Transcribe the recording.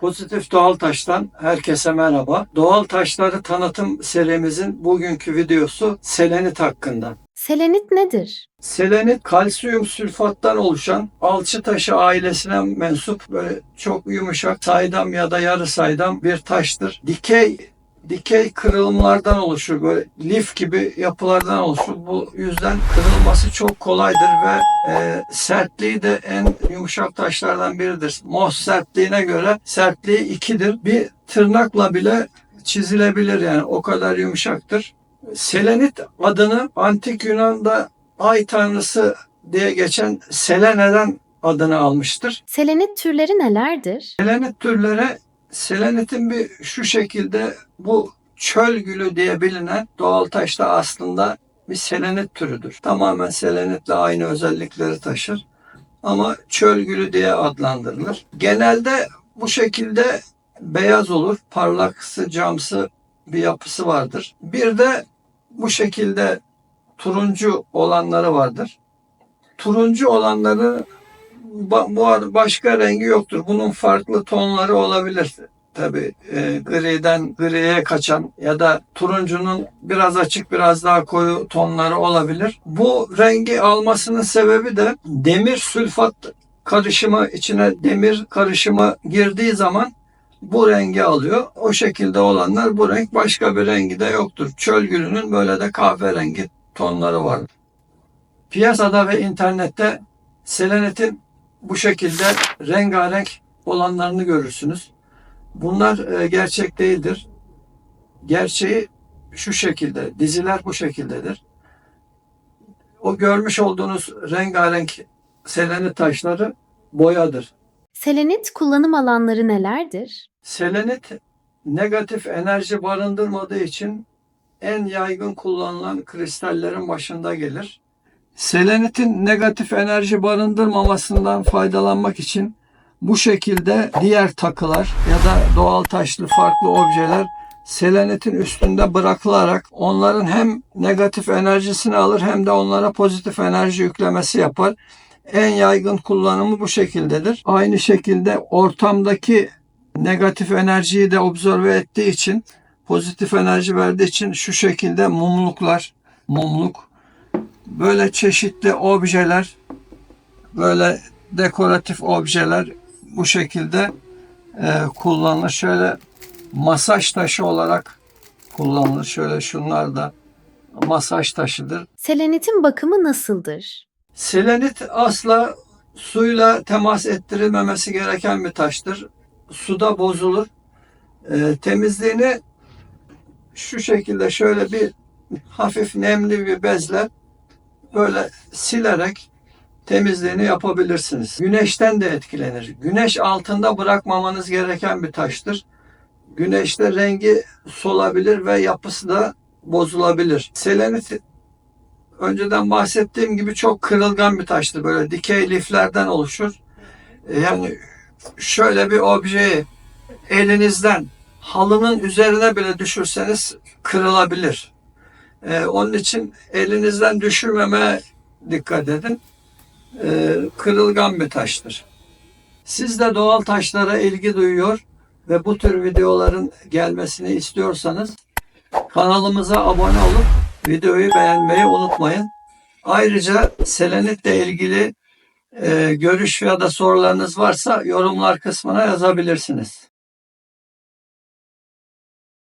Pozitif Doğal Taş'tan herkese merhaba. Doğal taşları tanıtım serimizin bugünkü videosu selenit hakkında. Selenit nedir? Selenit kalsiyum sülfattan oluşan alçı taşı ailesine mensup böyle çok yumuşak saydam ya da yarı saydam bir taştır. Dikey dikey kırılımlardan oluşur. Böyle lif gibi yapılardan oluşur. Bu yüzden kırılması çok kolaydır ve e, sertliği de en yumuşak taşlardan biridir. Mos sertliğine göre sertliği 2'dir. Bir tırnakla bile çizilebilir yani o kadar yumuşaktır. Selenit adını antik Yunan'da ay tanrısı diye geçen Selene'den adını almıştır. Selenit türleri nelerdir? Selenit türleri selenitin bir şu şekilde bu çöl gülü diye bilinen doğal taşta aslında bir selenit türüdür. Tamamen selenitle aynı özellikleri taşır. Ama çöl gülü diye adlandırılır. Genelde bu şekilde beyaz olur. Parlaksı, camsı bir yapısı vardır. Bir de bu şekilde turuncu olanları vardır. Turuncu olanları başka rengi yoktur. Bunun farklı tonları olabilir. Tabi griden griye kaçan ya da turuncunun biraz açık biraz daha koyu tonları olabilir. Bu rengi almasının sebebi de demir sülfat karışımı içine demir karışımı girdiği zaman bu rengi alıyor. O şekilde olanlar bu renk başka bir rengi de yoktur. Çöl gülünün böyle de kahverengi tonları var. Piyasada ve internette selenitin bu şekilde rengarenk olanlarını görürsünüz. Bunlar e, gerçek değildir. Gerçeği şu şekilde, diziler bu şekildedir. O görmüş olduğunuz rengarenk selenit taşları boyadır. Selenit kullanım alanları nelerdir? Selenit negatif enerji barındırmadığı için en yaygın kullanılan kristallerin başında gelir. Selenitin negatif enerji barındırmamasından faydalanmak için bu şekilde diğer takılar ya da doğal taşlı farklı objeler selenitin üstünde bırakılarak onların hem negatif enerjisini alır hem de onlara pozitif enerji yüklemesi yapar. En yaygın kullanımı bu şekildedir. Aynı şekilde ortamdaki negatif enerjiyi de observe ettiği için pozitif enerji verdiği için şu şekilde mumluklar, mumluk böyle çeşitli objeler, böyle dekoratif objeler bu şekilde e, kullanılır. Şöyle masaj taşı olarak kullanılır. Şöyle şunlar da masaj taşıdır. Selenitin bakımı nasıldır? Selenit asla suyla temas ettirilmemesi gereken bir taştır. Suda bozulur. E, temizliğini şu şekilde şöyle bir hafif nemli bir bezle böyle silerek temizliğini yapabilirsiniz. Güneşten de etkilenir. Güneş altında bırakmamanız gereken bir taştır. Güneşte rengi solabilir ve yapısı da bozulabilir. Selenit önceden bahsettiğim gibi çok kırılgan bir taştır. Böyle dikey liflerden oluşur. Yani şöyle bir objeyi elinizden halının üzerine bile düşürseniz kırılabilir. Ee, onun için elinizden düşürmeme dikkat edin. Ee, kırılgan bir taştır. Siz de doğal taşlara ilgi duyuyor ve bu tür videoların gelmesini istiyorsanız kanalımıza abone olup videoyu beğenmeyi unutmayın. Ayrıca selenitle ilgili e, görüş ya da sorularınız varsa yorumlar kısmına yazabilirsiniz.